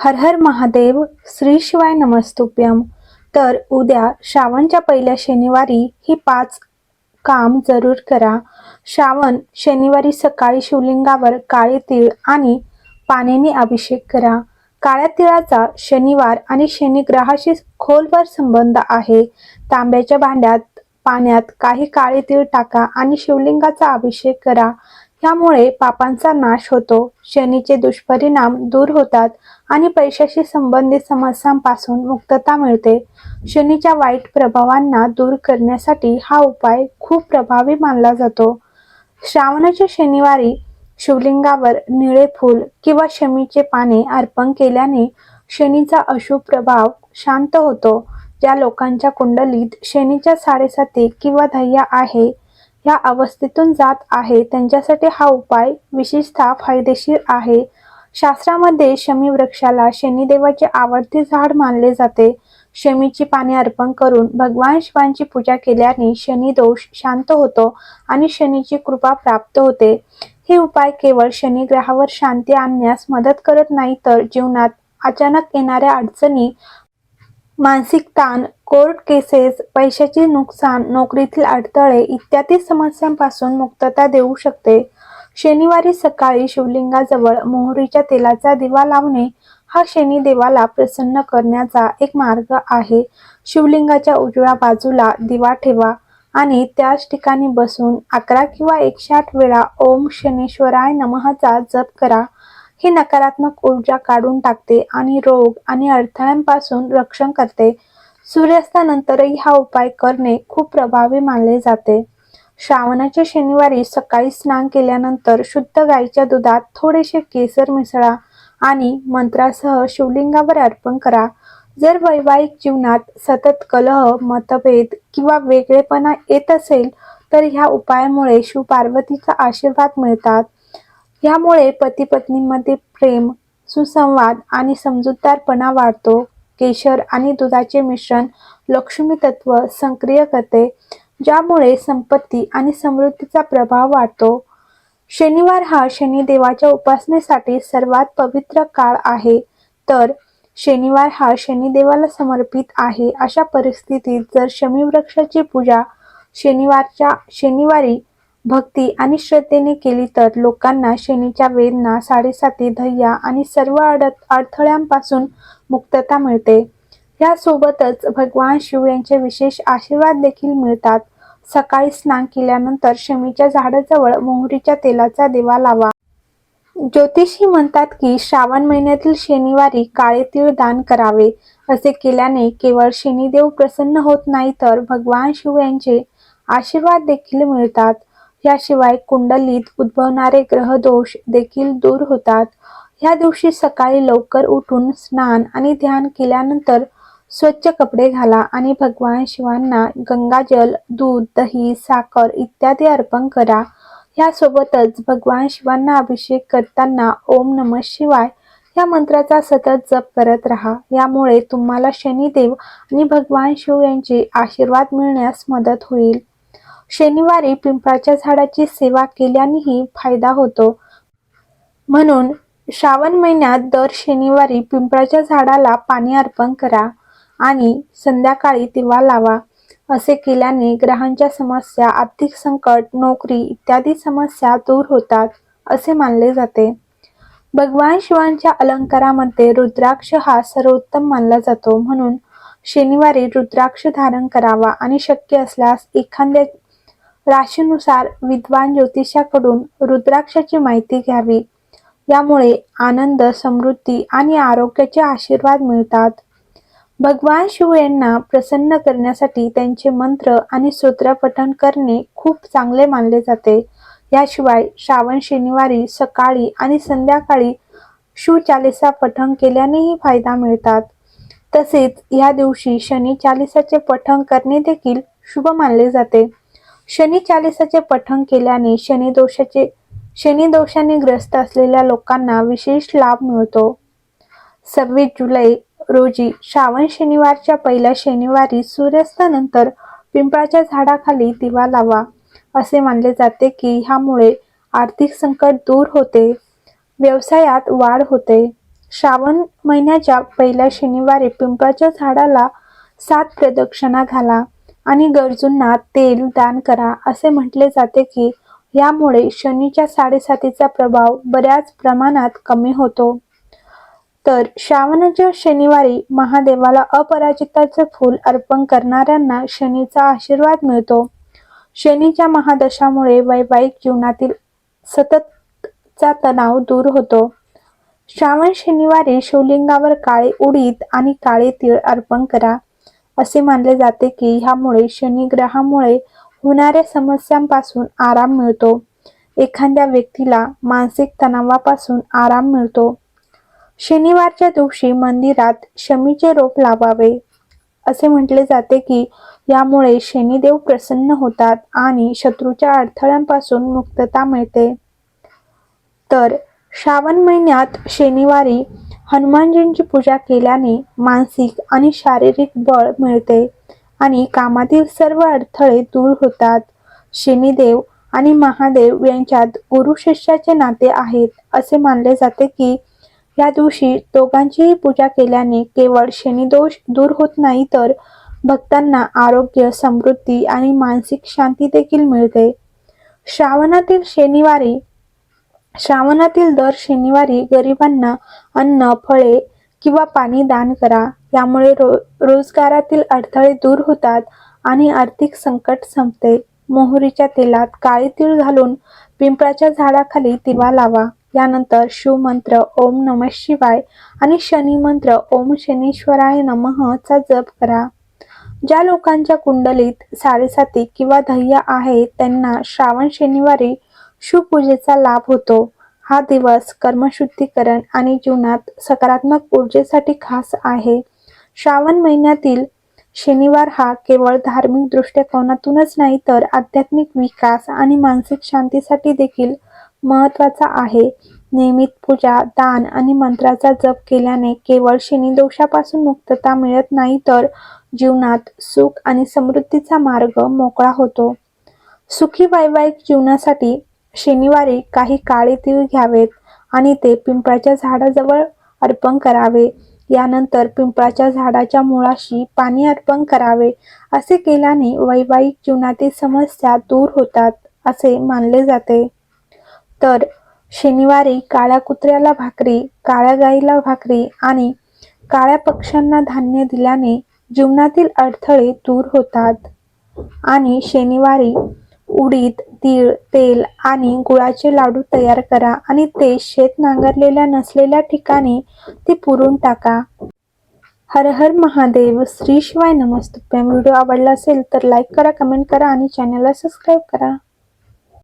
हर हर महादेव श्री शिवाय नमस्तुप्यम तर उद्या श्रावणच्या पहिल्या शनिवारी ही पाच काम जरूर करा. श्रावण शनिवारी सकाळी शिवलिंगावर काळे तीळ आणि पाण्याने अभिषेक करा. काळ्या तिळाचा शनिवार आणि शनिग्रहाशी खोलवर संबंध आहे. तांब्याच्या भांड्यात पाण्यात काही काळे तीळ टाका आणि शिवलिंगाचा अभिषेक करा. यामुळे पापांचा नाश होतो. शनीचे दुष्परिणाम दूर होतात. आणि पैशाशी संबंधित समस्यांपासून मुक्तता मिळते. शनीच्या वाईट प्रभावांना दूर करण्यासाठी हा उपाय खूप प्रभावी मानला जातो. श्रावणाच्या शनिवारी शिवलिंगावर निळे फूल किंवा शमीचे पाने अर्पण केल्याने शनीचा अशुभ प्रभाव शांत होतो. ज्या लोकांच्या कुंडलीत शनीच्या साडेसाती किंवा धैर्य आहे या अवस्थेतून जात आहे त्यांच्यासाठी हा उपाय विशेषतः फायदेशीर आहे शास्त्रामध्ये शमी वृक्षाला शनिदेवाचे आवडते झाड मानले जाते. शमीची पाने अर्पण करून भगवान शिवांची पूजा केल्याने शनी दोष शांत होतो आणि शनीची कृपा प्राप्त होते. हे उपाय केवळ शनी ग्रहावर शांती आणण्यास मदत करत नाही तर जीवनात अचानक येणाऱ्या अडचणी मानसिक ताण कोर्ट केसेस पैशाचे नुकसान नोकरीतील अडथळे इत्यादी समस्यांपासून मुक्तता देऊ शकते. शनिवारी सकाळी शिवलिंगाजवळ मोहरीच्या तेलाचा दिवा लावणे हा शनी देवाला प्रसन्न करण्याचा एक मार्ग आहे. शिवलिंगाच्या उजव्या बाजूला दिवा ठेवा आणि त्याच ठिकाणी बसून अकरा किंवा एकशे आठ वेळा ओम शनेश्वराय नमहाचा जप करा. ही नकारात्मक ऊर्जा काढून टाकते आणि रोग आणि अडथळ्यांपासून रक्षण करते. सूर्यास्तानंतरही हा उपाय करणे खूप प्रभावी मानले जाते. श्रावणाच्या शनिवारी सकाळी स्नान केल्यानंतर शुद्ध गाईच्या दुधात थोडेसे केसर मिसळा आणि मंत्रासह शिवलिंगावर अर्पण करा. जर वैवाहिक जीवनात सतत कलह मतभेद किंवा वेगळेपणा येत असेल तर ह्या उपायामुळे शिवपार्वतीचा आशीर्वाद मिळतात. ह्यामुळे पती पत्नीमध्ये प्रेम सुसंवाद आणि समजूतदारपणा वाढतो. केशर आणि दुधाचे मिश्रण लक्ष्मी तत्व सक्रिय करते. ज्यामुळे संपत्ती आणि समृद्धीचा प्रभाव वाढतो. शनिवार हा शनिदेवाच्या उपासनेसाठी सर्वात पवित्र काळ आहे. तर शनिवार हा शनिदेवाला समर्पित आहे. अशा परिस्थितीत जर शमी वृक्षाची पूजा शनिवारच्या शनिवारी भक्ती आणि श्रद्धेने केली तर लोकांना शनीच्या वेदना साडेसाती धैर्य आणि सर्व अडत अडथळ्यांपासून मुक्तता मिळते. यासोबतच भगवान शिव यांचे विशेष आशीर्वाद देखील मिळतात. सकाळी स्नान केल्यानंतर शमीच्या झाडाजवळ मोहरीच्या तेलाचा दिवा लावा. ज्योतिषी म्हणतात की श्रावण महिन्यातील शनिवारी काळे तीळ दान करावे. असे केल्याने केवळ शनिदेव प्रसन्न होत नाही तर भगवान शिव यांचे आशीर्वाद देखील मिळतात. याशिवाय कुंडलीत उद्भवणारे ग्रहदोष देखील दूर होतात. या दिवशी सकाळी लवकर उठून स्नान आणि ध्यान केल्यानंतर स्वच्छ कपडे घाला आणि भगवान शिवांना गंगाजल दूध दही साखर इत्यादी अर्पण करा. यासोबतच भगवान शिवांना अभिषेक करताना ओम नम शिवाय या मंत्राचा सतत जप करत राहा. यामुळे तुम्हाला शनिदेव आणि भगवान शिव यांचे आशीर्वाद मिळण्यास मदत होईल. शनिवारी पिंपळाच्या झाडाची सेवा केल्यानेही फायदा होतो. म्हणून श्रावण महिन्यात दर शनिवारी पिंपळाच्या झाडाला पाणी अर्पण करा. आणि संध्याकाळी दिवा लावा. असे केल्याने ग्रहांच्या समस्या आर्थिक संकट नोकरी इत्यादी समस्या दूर होतात असे मानले जाते. भगवान शिवांच्या अलंकारामध्ये रुद्राक्ष हा सर्वोत्तम मानला जातो. म्हणून शनिवारी रुद्राक्ष धारण करावा आणि शक्य असल्यास एखाद्या राशीनुसार विद्वान ज्योतिषाकडून रुद्राक्षाची माहिती घ्यावी. यामुळे आनंद समृद्धी आणि आरोग्याचे आशीर्वाद मिळतात. भगवान शिव यांना प्रसन्न करण्यासाठी त्यांचे मंत्र आणि स्तोत्र पठण करणे खूप चांगले मानले जाते. याशिवाय श्रावण शनिवारी सकाळी आणि संध्याकाळी शिवचालिसा पठण केल्यानेही फायदा मिळतात. तसेच या दिवशी शनी चालिसाचे पठण करणे देखील शुभ मानले जाते. शनी चालिसाचे पठण केल्याने शनी दोषाचे शनी दोषाने ग्रस्त असलेल्या लोकांना विशेष लाभ मिळतो. सव्वीस जुलै रोजी श्रावण शनिवारच्या पहिल्या शनिवारी सूर्यास्तानंतर पिंपळाच्या झाडाखाली दिवा लावा असे मानले जाते की ह्यामुळे आर्थिक संकट दूर होते व्यवसायात वाढ होते. श्रावण महिन्याच्या पहिल्या शनिवारी पिंपळाच्या झाडाला सात प्रदक्षिणा घाला आणि गरजूंना तेल दान करा असे म्हटले जाते की यामुळे शनीच्या साडेसातीचा प्रभाव बऱ्याच प्रमाणात कमी होतो. तर श्रावणाच्या शनिवारी महादेवाला अपराजिताचे फूल अर्पण करणाऱ्यांना शनीचा आशीर्वाद मिळतो. शनीच्या महादशामुळे वैवाहिक जीवनातील सततचा तणाव दूर होतो. श्रावण शनिवारी शिवलिंगावर काळे उडीद आणि काळे तीळ अर्पण करा. असे मानले जाते की ह्यामुळे शनिग्रहामुळे होणाऱ्या समस्यांपासून आराम मिळतो. एखाद्या व्यक्तीला मानसिक तणावापासून आराम मिळतो. शनिवारच्या दिवशी मंदिरात शमीचे रोप लावावे. असे म्हटले जाते की यामुळे शनिदेव प्रसन्न होतात आणि शत्रूच्या अडथळ्यांपासून मुक्तता मिळते. तर श्रावण महिन्यात शनिवारी हनुमानजींची पूजा केल्याने मानसिक आणि शारीरिक बळ मिळते आणि कामातील सर्व अडथळे दूर होतात. शनिदेव आणि महादेव यांच्यात गुरु शिष्याचे नाते आहेत असे मानले जाते की या दिवशी दोघांचीही पूजा केल्याने केवळ शनिदोष दूर होत नाही तर भक्तांना आरोग्य समृद्धी आणि मानसिक शांती देखील मिळते. श्रावणातील शनिवारी श्रावणातील दर शनिवारी गरिबांना अन्न फळे किंवा पाणी दान करा. यामुळे रो रोजगारातील अडथळे दूर होतात आणि आर्थिक संकट संपते. मोहरीच्या तेलात काळे तीळ घालून पिंपळाच्या झाडाखाली दिवा लावा. यानंतर शिवमंत्र ओम नम शिवाय आणि शनी मंत्र ओम शनीश्वराय नमः चा जप करा. ज्या लोकांच्या कुंडलीत साडेसाती किंवा ध्येय आहे त्यांना श्रावण शनिवारी शिवपूजेचा लाभ होतो. हा दिवस कर्मशुद्धीकरण आणि जीवनात सकारात्मक ऊर्जेसाठी खास आहे. श्रावण महिन्यातील शनिवार हा केवळ धार्मिक दृष्टिकोनातूनच नाही तर आध्यात्मिक विकास आणि मानसिक शांतीसाठी देखील महत्त्वाचा आहे. नियमित पूजा दान आणि मंत्राचा जप केल्याने केवळ शनिदोषापासून मुक्तता मिळत नाही तर जीवनात सुख आणि समृद्धीचा मार्ग मोकळा होतो. सुखी वैवाहिक जीवनासाठी शनिवारी काही काळे तीळ घ्यावेत आणि ते पिंपळाच्या झाडाजवळ अर्पण करावे. यानंतर पिंपळाच्या झाडाच्या मुळाशी पाणी अर्पण करावे असे केल्याने वैवाहिक जीवनातील समस्या दूर होतात असे मानले जाते. तर शनिवारी काळ्या कुत्र्याला भाकरी काळ्या गाईला भाकरी आणि काळ्या पक्ष्यांना धान्य दिल्याने जीवनातील अडथळे दूर होतात. आणि शनिवारी उडीद तीळ तेल आणि गुळाचे लाडू तयार करा आणि ते शेत नांगरलेल्या नसलेल्या ठिकाणी ते पुरून टाका. हर हर महादेव. श्री शिवाय नमस्तुभ्यम व्हिडिओ आवडला असेल तर लाईक करा कमेंट करा आणि चॅनलला सबस्क्राईब करा.